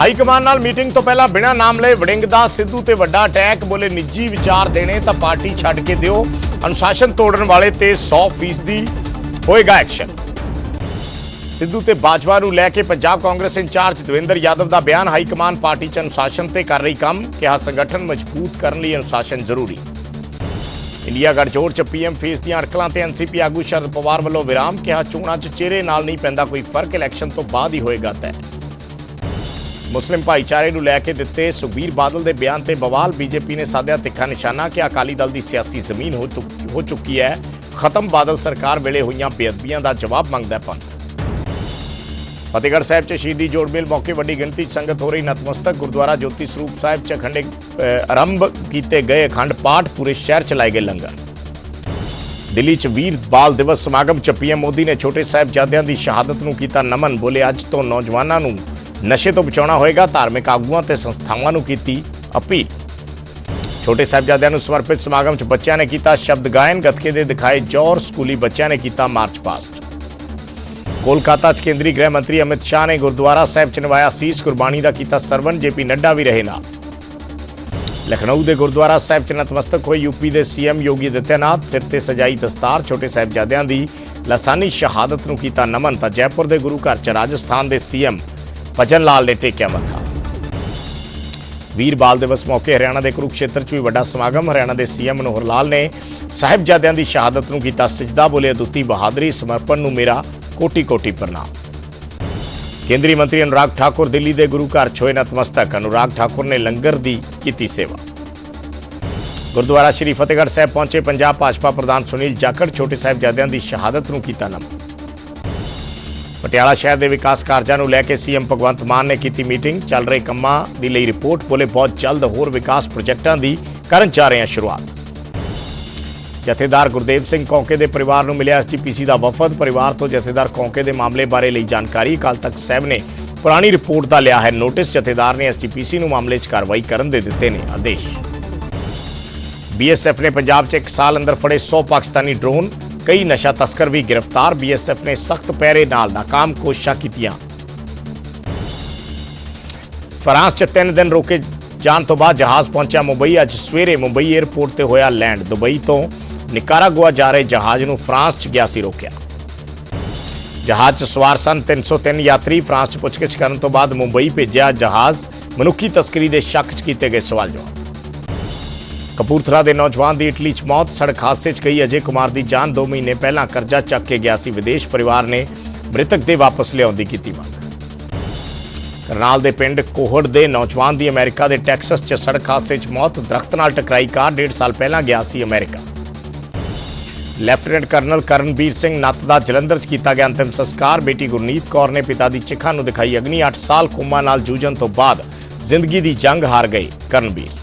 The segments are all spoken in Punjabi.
ਹਾਈ ਕਮਾਨ ਨਾਲ ਮੀਟਿੰਗ ਤੋਂ ਪਹਿਲਾਂ ਬਿਨਾਂ ਨਾਮ ਲਏ ਵੜਿੰਗ ਦਾ ਸਿੱਧੂ ਤੇ ਵੱਡਾ ਅਟੈਕ ਬੋਲੇ ਨਿੱਜੀ ਵਿਚਾਰ ਦੇਣੇ ਤਾਂ ਪਾਰਟੀ ਛੱਡ ਕੇ ਦਿਓ। ਅਨੁਸ਼ਾਸਨ ਤੋੜਨ ਵਾਲੇ ਤੇ 100% ਦੀ ਹੋਏਗਾ ਐਕਸ਼ਨ। ਸਿੱਧੂ ਤੇ ਬਾਜਵਾ ਨੂੰ ਲੈ ਕੇ Punjab Congress in charge Devinder Yadav ਦਾ ਬਿਆਨ ਹਾਈ ਕਮਾਨ ਪਾਰਟੀ ਚ ਅਨੁਸ਼ਾਸਨ ਤੇ ਕਰ ਰਹੀ ਕੰਮ, ਕਿਹਾ ਸੰਗਠਨ ਮਜ਼ਬੂਤ ਕਰਨ ਲਈ ਅਨੁਸ਼ਾਸਨ ਜ਼ਰੂਰੀ। ਇੰਡੀਆ ਗੜਜੋੜ ਚ ਪੀਐਮ ਫੇਸ ਦੀਆਂ ਅੜਕਲਾਂ ਤੇ ਐਨਸੀਪੀ ਆਗੂ ਸ਼ਰਦ ਪਵਾਰ ਵੱਲੋਂ ਵਿਰਾਮ, ਕਿਹਾ ਚੋਣਾਂ ਚ ਚਿਹਰੇ ਨਾਲ ਨਹੀਂ ਪੈਂਦਾ ਕੋਈ ਫ਼ਰਕ, ਇਲੈਕਸ਼ਨ ਤੋਂ ਬਾਅਦ ਹੀ ਹੋਏਗਾ ਤੈਅ। ਮੁਸਲਿਮ ਭਾਈਚਾਰੇ ਨੂੰ ਲੈ ਕੇ ਦਿੱਤੇ ਸੁਖਬੀਰ ਬਾਦਲ ਦੇ ਬਿਆਨ ਤੇ ਬਵਾਲ ਬੀਜੇਪੀ ਨੇ ਸਾਧਿਆ ਤਿੱਖਾ ਨਿਸ਼ਾਨਾ ਕਿ ਅਕਾਲੀ ਦਲ ਦੀ ਸਿਆਸੀ ਜ਼ਮੀਨ ਹੋ ਚੁੱਕੀ ਹੈ ਖਤਮ ਬਾਦਲ ਸਰਕਾਰ ਵੇਲੇ ਹੋਈਆਂ ਬੇਅਦਬੀਆਂ ਦਾ ਜਵਾਬ ਮੰਗਦਾ ਪੰਥ। ਫਤਿਹਗੜ੍ਹ ਸਾਹਿਬ ਚ ਸ਼ਹੀਦੀ ਜੋੜ ਮੇਲ ਮੌਕੇ ਵੱਡੀ ਗਿਣਤੀ 'ਚ ਸੰਗਤ ਹੋ ਰਹੀ ਨਤਮਸਤਕ। ਗੁਰਦੁਆਰਾ ਜੋਤੀ ਸਰੂਪ ਸਾਹਿਬ ਚ ਅਖੰਡੇ ਆਰੰਭ ਕੀਤੇ ਗਏ ਅਖੰਡ ਪਾਠ ਪੂਰੇ ਸ਼ਹਿਰ ਚ ਲਾਏ ਗਏ ਲੰਗਰ। ਦਿੱਲੀ ਚ ਵੀਰ ਬਾਲ ਦਿਵਸ ਸਮਾਗਮ ਚ ਪੀਐਮ ਮੋਦੀ ਨੇ ਛੋਟੇ ਸਾਹਿਬਜ਼ਾਦਿਆਂ ਦੀ ਸ਼ਹਾਦਤ ਨੂੰ ਕੀਤਾ ਨਮਨ। ਬੋਲੇ ਅੱਜ ਤੋਂ ਨੌਜਵਾਨਾਂ ਨੂੰ ਨਸ਼ੇ ਤੋਂ ਬਚਾਉਣਾ ਹੋਏਗਾ, ਧਾਰਮਿਕ ਆਗੂਆਂ ਤੇ ਸੰਸਥਾਵਾਂ ਨੂੰ ਕੀਤੀ ਅਪੀਲ। ਛੋਟੇ ਸਾਹਿਬਜ਼ਾਦਿਆਂ ਨੂੰ ਸਮਰਪਿਤ ਸਮਾਗਮ ਚ ਬੱਚਿਆਂ ਨੇ ਕੀਤਾ ਸ਼ਬਦ ਗਾਇਨ, ਗੱਤਕੇ ਦੇ ਦਿਖਾਏ ਜੌਰ ਸਕੂਲੀ ਬੱਚਿਆਂ ਨੇ ਕੀਤਾ ਮਾਰਚ ਪਾਸਟ। ਕੋਲਕਾਤਾ ਚ ਕੇਂਦਰੀ ਗ੍ਰਹਿ ਮੰਤਰੀ ਅਮਿਤ ਸ਼ਾਹ ਨੇ ਗੁਰਦੁਆਰਾ ਸਾਹਿਬ ਚ ਨਵਾਇਆ ਸੀਸ ਕੁਰਬਾਨੀ ਦਾ ਕੀਤਾ ਸਰਵਨ ਜੇਪੀ ਨੱਡਾ ਵੀ ਰਹੇ ਨਾਲ। ਲਖਨਊ ਦੇ ਗੁਰਦੁਆਰਾ ਸਾਹਿਬ ਚ ਨਤਮਸਤਕ ਹੋਏ ਯੂਪੀ ਦੇ ਸੀਐਮ ਯੋਗੀ ਆਦਿੱਤਿਆਨਾਥ ਸਿਰ ਤੇ ਸਜਾਈ ਦਸਤਾਰ, ਛੋਟੇ ਸਾਹਿਬਜ਼ਾਦਿਆਂ ਦੀ ਲਾਸਾਨੀ ਸ਼ਹਾਦਤ ਨੂੰ ਕੀਤਾ ਨਮਨ ਤਾਂ ਜੈਪੁਰ ਦੇ ਗੁਰੂ ਘਰ ਚ ਰਾਜਸਥਾਨ ਦੇ ਸੀਐਮ ਭਜਨ ਲਾਲ ਨੇ ਟੇਕਿਆ ਮੱਥਾ ਵੀਰ ਬਾਲ ਦਿਵਸ ਮੌਕੇ ਹਰਿਆਣਾ ਦੇ ਕੁਰੂਕਸ਼ੇਤਰ 'ਚ ਵੀ ਵੱਡਾ ਸਮਾਗਮ। ਹਰਿਆਣਾ ਦੇ ਸੀਐਮ ਮਨੋਹਰ ਲਾਲ ਨੇ ਸਾਹਿਬਜ਼ਾਦਿਆਂ ਦੀ ਸ਼ਹਾਦਤ ਨੂੰ ਕੀਤਾ ਸਜਦਾ, ਬੋਲੇ ਦੁੱਤੀ ਬਹਾਦਰੀ, ਸਮਰਪਣ ਨੂੰ ਮੇਰਾ ਕੋਟੀ ਕੋਟੀ ਪ੍ਰਣਾਮ। ਕੇਂਦਰੀ ਮੰਤਰੀ ਅਨੁਰਾਗ ਠਾਕੁਰ ਦਿੱਲੀ ਦੇ ਗੁਰੂ ਘਰ 'ਚ ਹੋਏ ਨਤਮਸਤਕ। ਅਨੁਰਾਗ ਠਾਕੁਰ ਨੇ ਲੰਗਰ ਦੀ ਕੀਤੀ ਸੇਵਾ। ਗੁਰਦੁਆਰਾ ਸ਼੍ਰੀ ਫਤਿਹਗੜ੍ਹ ਸਾਹਿਬ ਪਹੁੰਚੇ ਪੰਜਾਬ ਭਾਜਪਾ ਪ੍ਰਧਾਨ ਸੁਨੀਲ ਜਾਖੜ। ਛੋਟੇ ਸਾਹਿਬਜ਼ਾਦਿਆਂ ਦੀ ਸ਼ਹਾਦਤ ਨੂੰ ਕੀਤਾ ਨਮਨ। ਪਟਿਆਲਾ ਸ਼ਹਿਰ ਦੇ ਵਿਕਾਸ ਕਾਰਜਾਂ ਨੂੰ ਲੈ ਕੇ ਸੀਐਮ ਭਗਵੰਤ ਮਾਨ ਨੇ ਕੀਤੀ ਮੀਟਿੰਗ। ਚੱਲ ਰਹੇ ਕੰਮਾਂ ਦੀ ਲਈ ਰਿਪੋਰਟ ਬੋਲੇ ਬਹੁਤ ਜਲਦ ਹੋਰ ਵਿਕਾਸ ਪ੍ਰੋਜੈਕਟਾਂ ਦੀ ਕਰਨ ਜਾ ਰਹੇ ਹਾਂ ਸ਼ੁਰੂਆਤ। ਜਥੇਦਾਰ ਗੁਰਦੇਵ ਸਿੰਘ ਕੌਂਕੇ ਦੇ ਪਰਿਵਾਰ ਨੂੰ ਮਿਲਿਆ ਐਸਜੀਪੀਸੀ ਦਾ ਵਫਦ। ਪਰਿਵਾਰ ਤੋਂ ਜਥੇਦਾਰ ਕੌਂਕੇ ਦੇ ਮਾਮਲੇ ਬਾਰੇ ਲਈ ਜਾਣਕਾਰੀ ਅਕਾਲ ਤਖਤ ਸਾਹਿਬ ਨੇ ਪੁਰਾਣੀ ਰਿਪੋਰਟ ਦਾ ਲਿਆ ਹੈ। ਨੋਟਿਸ ਜਥੇਦਾਰ ਨੇ ਐਸਜੀਪੀਸੀ ਨੂੰ ਮਾਮਲੇ 'ਚ ਕਾਰਵਾਈ ਕਰਨ ਦੇ ਦਿੱਤੇ ਨੇ ਆਦੇਸ਼। ਬੀਐਸਐਫ ਨੇ ਪੰਜਾਬ 'ਚ ਇੱਕ ਸਾਲ ਅੰਦਰ ਫੜੇ 100 ਪਾਕਿਸਤਾਨੀ ਡਰੋਨ। ਕਈ ਨਸ਼ਾ ਤਸਕਰ ਵੀ ਗ੍ਰਿਫਤਾਰ, ਬੀਐਸਐਫ ਨੇ ਸਖਤ ਪਹਿਰੇ ਨਾਲ ਨਾਕਾਮ ਕੋਸ਼ਿਸ਼ਾਂ ਕੀਤੀਆਂ। ਫਰਾਂਸ 'ਚ ਤਿੰਨ ਦਿਨ ਰੋਕੇ ਜਾਣ ਤੋਂ ਬਾਅਦ ਜਹਾਜ਼ ਪਹੁੰਚਿਆ ਮੁੰਬਈ। ਅੱਜ ਸਵੇਰੇ ਮੁੰਬਈ 에ਅਰਪੋਰਟ ਤੇ ਹੋਇਆ ਲੈਂਡ। ਦੁਬਈ ਤੋਂ ਨਿਕਾਰਾਗੁਆ ਜਾ ਰਹੇ ਜਹਾਜ਼ ਨੂੰ ਫਰਾਂਸ 'ਚ ਗਿਆ ਸੀ ਰੋਕਿਆ। ਜਹਾਜ਼ 'ਚ ਸਵਾਰ ਸਨ 303 ਯਾਤਰੀ। ਫਰਾਂਸ 'ਚ ਪੁੱਛਗਿੱਛ ਕਰਨ ਤੋਂ ਬਾਅਦ ਮੁੰਬਈ ਭੇਜਿਆ ਜਹਾਜ਼। ਮਨੁੱਖੀ ਤਸਕਰੀ ਦੇ ਸ਼ੱਕ 'ਚ ਕੀਤੇ ਗਏ ਸਵਾਲ ਜਵਾਬ ਕਪੂਰਥਲਾ ਦੇ ਨੌਜਵਾਨ ਦੀ ਇਟਲੀ 'ਚ ਮੌਤ, ਸੜਕ ਹਾਦਸੇ 'ਚ ਗਈ ਅਜੇ ਕੁਮਾਰ ਦੀ ਜਾਨ 2 ਮਹੀਨੇ ਪਹਿਲਾਂ ਕਰਜ਼ਾ ਚੱਕ ਕੇ ਗਿਆ ਸੀ। ਵਿਦੇਸ਼ ਪਰਿਵਾਰ ਨੇ ਮ੍ਰਿਤਕ ਦੇ ਵਾਪਸ ਲਿਆਉਣ ਦੀ ਕੀਤੀ ਮੰਗ। ਕਰਨਾਲ ਦੇ ਪਿੰਡ ਕੋਹੜ ਦੇ ਨੌਜਵਾਨ ਦੀ ਅਮਰੀਕਾ ਦੇ ਟੈਕਸਸ 'ਚ ਸੜਕ ਹਾਦਸੇ 'ਚ ਮੌਤ, ਦਰਖਤ ਨਾਲ ਟਕਰਾਈ ਕਾਰ 1.5 ਸਾਲ ਪਹਿਲਾਂ ਗਿਆ ਸੀ America. Lieutenant colonel Karanveer Singh Natt ਦਾ ਜਲੰਧਰ 'ਚ ਕੀਤਾ ਗਿਆ ਅੰਤਿਮ ਸੰਸਕਾਰ। ਬੇਟੀ ਗੁਰਨੀਤ ਕੌਰ ਨੇ ਪਿਤਾ ਦੀ ਚਿਖਾ ਨੂੰ ਦਿਖਾਈ। ਅਗਨੀ 8 ਸਾਲ ਕੋਮਾ ਨਾਲ ਜੂਝਣ ਤੋਂ ਬਾਅਦ ਜ਼ਿੰਦਗੀ ਦੀ ਜੰਗ ਹਾਰ ਗਏ ਕਰਨਵੀਰ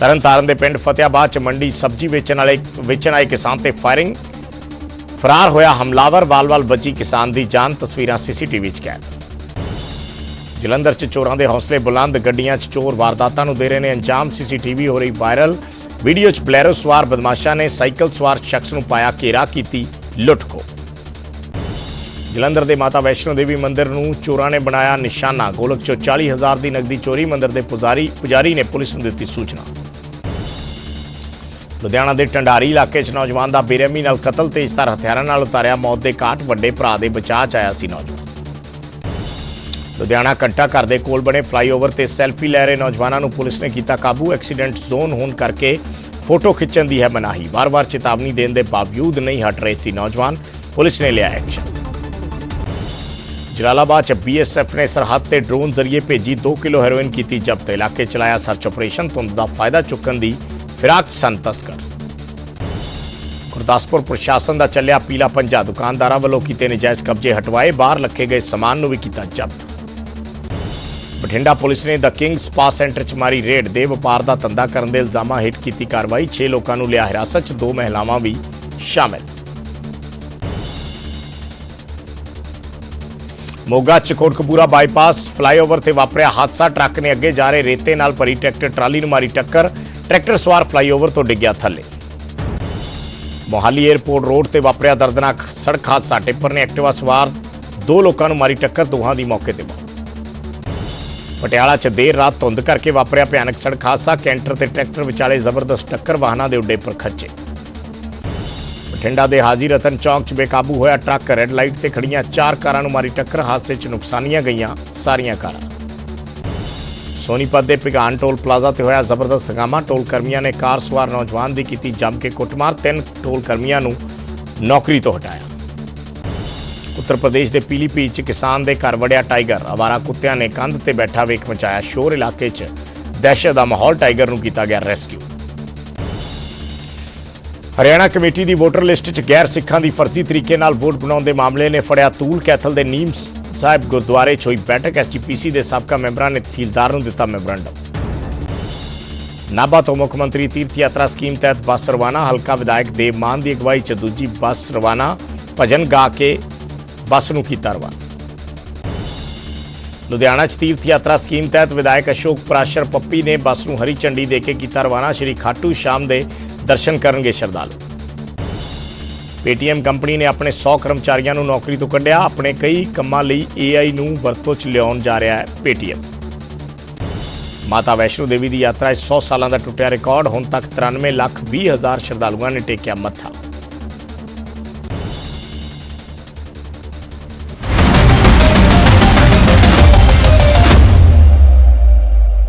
ਤਰਨਤਾਰਨ ਦੇ ਪਿੰਡ ਫਤਿਆਬਾਦ 'ਚ ਮੰਡੀ ਸਬਜ਼ੀ ਵੇਚਣ ਵਾਲੇ ਵੇਚਣ ਆਏ ਕਿਸਾਨ ਤੇ ਫਾਇਰਿੰਗ। ਫਰਾਰ ਹੋਇਆ ਹਮਲਾਵਰ, ਵਾਲ-ਵਾਲ ਬਚੀ ਕਿਸਾਨ ਦੀ ਜਾਨ, ਤਸਵੀਰਾਂ ਸੀਸੀਟੀਵੀ 'ਚ ਕੈਦ। ਜਲੰਧਰ 'ਚ ਚੋਰਾਂ ਦੇ ਹੌਸਲੇ ਬੁਲੰਦ, ਗੱਡੀਆਂ 'ਚ ਚੋਰ ਵਾਰਦਾਤਾਂ ਨੂੰ ਦੇ ਰਹੇ ਨੇ ਅੰਜਾਮ, ਸੀਸੀਟੀਵੀ ਹੋ ਰਹੀ ਵਾਇਰਲ। ਵੀਡੀਓ 'ਚ ਬਲੈਰੋ ਸਵਾਰ ਬਦਮਾਸ਼ਾਂ ਨੇ ਸਾਈਕਲ ਸਵਾਰ ਸ਼ਖਸ ਨੂੰ ਪਾਇਆ ਘੇਰਾ, ਕੀਤੀ ਲੁੱਟਖੋ। ਜਲੰਧਰ ਦੇ ਮਾਤਾ ਵੈਸ਼ਨੋ ਦੇਵੀ ਮੰਦਿਰ ਨੂੰ ਚੋਰਾਂ ਨੇ ਬਣਾਇਆ ਨਿਸ਼ਾਨਾ। ਗੋਲਕ 'ਚੋਂ 40000 ਦੀ ਨਕਦੀ ਚੋਰੀ, ਮੰਦਿਰ ਦੇ ਪੁਜਾਰੀ ਪੁਜਾਰੀ ਨੇ ਪੁਲਿਸ ਨੂੰ ਦਿੱਤੀ ਸੂਚਨਾ। ਲੁਧਿਆਣਾ ਦੇ ਟੰਡਾਰੀ ਇਲਾਕੇ 'ਚ ਨੌਜਵਾਨ ਦਾ ਬੇਰਹਿਮੀ ਨਾਲ ਕਤਲ, ਤੇਜ਼ਧਾਰ ਹਥਿਆਰਾਂ ਨਾਲ ਉਤਾਰਿਆ ਮੌਤ ਦੇ ਘਾਟ ਵੱਡੇ ਭਰਾ ਦੇ ਬਚਾਅ 'ਚ ਆਇਆ ਸੀ ਨੌਜਵਾਨ। ਲੁਧਿਆਣਾ ਘੰਟਾ ਘਰ ਦੇ ਕੋਲ ਬਣੇ ਫਲਾਈਓਵਰ ਤੇ ਸੈਲਫੀ ਲੈ ਰਹੇ ਨੌਜਵਾਨਾਂ ਨੂੰ ਪੁਲਿਸ ਨੇ ਕੀਤਾ ਕਾਬੂ। ਐਕਸੀਡੈਂਟ ਜ਼ੋਨ ਹੋਣ ਕਰਕੇ ਫੋਟੋ ਖਿੱਚਣ ਦੀ ਹੈ ਮਨਾਹੀ। ਵਾਰ-ਵਾਰ ਚੇਤਾਵਨੀ ਦੇਣ ਦੇ ਬਾਵਜੂਦ ਨਹੀਂ ਹਟ ਰਹੇ ਸੀ ਨੌਜਵਾਨ। ਪੁਲਿਸ ਨੇ ਲਿਆ ਐਕਸ਼ਨ। ਜਲਾਲਾਬਾਦ ਚ ਬੀਐਸਐਫ ਨੇ ਸਰਹੱਦ ਤੇ ਡਰੋਨ ਜ਼ਰੀਏ ਭੇਜੀ 2 ਕਿਲੋ ਹੈਰੋਇਨ ਕੀਤੀ ਜ਼ਬਤ। ਇਲਾਕੇ ਚਲਾਇਆ ਸਰਚ ਆਪਰੇਸ਼ਨ, ਧੁੰਦ ਦਾ ਫਾਇਦਾ ਚੁੱਕਣ ਦੀ ਫਿਰਾਕ 'ਚ ਸਨ ਤਸਕਰ ਗੁਰਦਾਸਪੁਰ ਪ੍ਰਸ਼ਾਸਨ ਦਾ ਚੱਲਿਆ ਪੀਲਾ ਪੰਜਾ। ਦੁਕਾਨਦਾਰਾਂ ਵੱਲੋਂ ਕੀਤੇ ਨਜਾਇਜ਼ ਕਬਜ਼ੇ ਹਟਵਾਏ। ਬਾਹਰ ਰੱਖੇ ਗਏ ਸਮਾਨ ਨੂੰ ਵੀ ਕੀਤਾ ਜ਼ਬਤ। ਬਠਿੰਡਾ ਪੁਲਿਸ ਨੇ ਦ ਕਿੰਗ ਸਪਾ ਸੈਂਟਰ 'ਚ ਮਾਰੀ ਰੇਡ ਦੇ ਵਪਾਰ ਦਾ ਧੰਦਾ ਕਰਨ ਦੇ ਇਲਜ਼ਾਮਾਂ ਹੇਠ ਕੀਤੀ ਕਾਰਵਾਈ। 6 ਲੋਕਾਂ ਨੂੰ ਲਿਆ ਹਿਰਾਸਤ 'ਚ। ਦੋ ਮਹਿਲਾਵਾਂ ਵੀ ਸ਼ਾਮਿਲ। ਮੋਗਾ ਚ ਕੋਟਕਪੂਰਾ ਬਾਈਪਾਸ ਫਲਾਈਓਵਰ ਤੇ ਵਾਪਰਿਆ ਹਾਦਸਾ। ਟਰੱਕ ਨੇ ਅੱਗੇ ਜਾ ਰਹੇ ਰੇਤੇ ਨਾਲ ਭਰੀ ਟਰੈਕਟਰ ਟਰਾਲੀ ਨੂੰ ਮਾਰੀ ਟੱਕਰ। ਟਰੈਕਟਰ ਸਵਾਰ ਫਲਾਈਓਵਰ ਤੋਂ ਡਿੱਗਿਆ ਥੱਲੇ। ਮੋਹਾਲੀ 에ਅਰਪੋਰਟ ਰੋਡ ਤੇ ਵਾਪਰਿਆ ਦਰਦਨਾਕ ਸੜਕ ਹਾਦਸਾ। ਟਿੱਪਰ ਨੇ ਐਕਟਿਵਾ ਸਵਾਰ ਦੋ ਲੋਕਾਂ ਨੂੰ ਮਾਰੀ ਟੱਕਰ, ਦੋਹਾਂ ਦੀ ਮੌਕੇ ਤੇ ਮੌਤ। ਪਟਿਆਲਾ 'ਚ ਦੇਰ ਰਾਤ ਧੁੰਦ ਕਰਕੇ ਵਾਪਰਿਆ ਭਿਆਨਕ ਸੜਕ ਹਾਦਸਾ। ਕੈਂਟਰ ਤੇ ਟਰੈਕਟਰ ਵਿਚਾਲੇ ਜ਼ਬਰਦਸਤ ਟੱਕਰ ਵਾਹਨਾਂ ਦੇ ਉੱਡੇ ਪਰ ਖੱਚੇ ਬਠਿੰਡਾ ਦੇ ਹਾਜੀ ਰਤਨ ਚੌਕ 'ਚ ਬੇਕਾਬੂ ਹੋਇਆ ਟਰੱਕ, ਰੈੱਡ ਲਾਈਟ ਤੇ ਖੜੀਆਂ ਚਾਰ ਕਾਰਾਂ ਨੂੰ ਮਾਰੀ ਟੱਕਰ। ਹਾਦਸੇ 'ਚ ਨੁਕਸਾਨੀਆਂ ਗਈਆਂ ਸਾਰੀਆਂ ਕਾਰਾਂ। ਸੋਨੀਪਤ ਦੇ ਪਿਗਾਨ ਟੋਲ ਪਲਾਜ਼ਾ ਤੇ ਹੋਇਆ ਜ਼ਬਰਦਸਤ ਹੰਗਾਮਾ। ਟੋਲ ਕਰਮੀਆਂ ਨੇ ਕਾਰ ਸਵਾਰ ਨੌਜਵਾਨ ਦੀ ਕੀਤੀ ਜੰਮ ਕੇ ਕੁੱਟਮਾਰ। ਤਿੰਨ ਟੋਲ ਕਰਮੀਆਂ ਨੂੰ ਨੌਕਰੀ ਤੋਂ ਹਟਾਇਆ। ਉੱਤਰ ਪ੍ਰਦੇਸ਼ ਦੇ ਪੀਲੀਭੀਤ 'ਚ ਕਿਸਾਨ ਦੇ ਘਰ ਵੜਿਆ ਟਾਈਗਰ। ਆਵਾਰਾ ਕੁੱਤਿਆਂ ਨੇ ਕੰਧ ਤੇ ਬੈਠਾ ਵੇਖ ਮਚਾਇਆ। ਸ਼ੋਰ ਇਲਾਕੇ 'ਚ ਦਹਿਸ਼ਤ ਦਾ ਮਾਹੌਲ ਟਾਈਗਰ ਨੂੰ ਕੀਤਾ ਗਿਆ ਰੈਸਕਿਊ। ਹਰਿਆਣਾ ਕਮੇਟੀ ਦੀ ਵੋਟਰ ਲਿਸਟ 'ਚ ਗੈਰ ਸਿੱਖਾਂ ਦੀ ਫਰਜ਼ੀ ਤਰੀਕੇ ਨਾਲ ਵੋਟ ਬਣਾਉਣ ਦੇ ਮਾਮਲੇ ਨੇ ਫੜਿਆ ਤੂਲ ਕੈਥਲ ਦੇ ਨੀਮ ਸਾਹਿਬ ਗੁਰਦੁਆਰੇ 'ਚ ਹੋਈ ਬੈਠਕ ਐਸਜੀਪੀਸੀ ਦੇ ਸਾਬਕਾ ਮੈਂਬਰਾਂ ਨੇ ਤਹਿਸੀਲਦਾਰ ਨੂੰ ਦਿੱਤਾ ਮੈਮੋਰੰਡਮ। ਨਾਭਾ ਤੋਂ ਮੁੱਖ ਮੰਤਰੀ ਤੀਰਥ ਯਾਤਰਾ ਸਕੀਮ ਤਹਿਤ ਬੱਸ ਰਵਾਨਾ, ਹਲਕਾ ਵਿਧਾਇਕ ਦੇਵ ਮਾਨ ਦੀ ਅਗਵਾਈ 'ਚ ਦੂਜੀ ਬੱਸ ਰਵਾਨਾ, ਭਜਨ ਗਾ ਕੇ ਬੱਸ ਨੂੰ ਕੀਤਾ ਰਵਾਨਾ। ਲੁਧਿਆਣਾ 'ਚ ਤੀਰਥ ਯਾਤਰਾ ਸਕੀਮ ਤਹਿਤ ਵਿਧਾਇਕ ਅਸ਼ੋਕ ਪ੍ਰਾਸ਼ਰ ਪੱਪੀ ਨੇ ਬੱਸ ਨੂੰ ਹਰੀ ਝੰਡੀ ਦੇ ਕੇ ਕੀਤਾ ਰਵਾਨਾ। ਸ਼੍ਰੀ ਖਾਟੂ ਸ਼ਾਮ ਦੇ ਦਰਸ਼ਨ ਕਰਨਗੇ ਸ਼ਰਧਾਲੂ। ਪੇਟੀਐਮ ਕੰਪਨੀ ਨੇ ਆਪਣੇ 100 ਕਰਮਚਾਰੀਆਂ ਨੂੰ ਨੌਕਰੀ ਤੋਂ ਕੱਢਿਆ। ਆਪਣੇ ਕਈ ਕੰਮਾਂ ਲਈ AI ਨੂੰ ਵਰਤੋਂ 'ਚ ਲਿਆਉਣ ਜਾ ਰਿਹਾ ਹੈ ਪੇਟੀਐਮ। ਮਾਤਾ ਵੈਸ਼ਨੋ ਦੇਵੀ ਦੀ ਯਾਤਰਾ 'ਚ 100 ਸਾਲਾਂ ਦਾ ਟੁੱਟਿਆ ਰਿਕਾਰਡ। ਹੁਣ ਤੱਕ 93 ਲੱਖ 20 ਹਜ਼ਾਰ ਸ਼ਰਧਾਲੂਆਂ ਨੇ ਟੇਕਿਆ ਮੱਥਾ।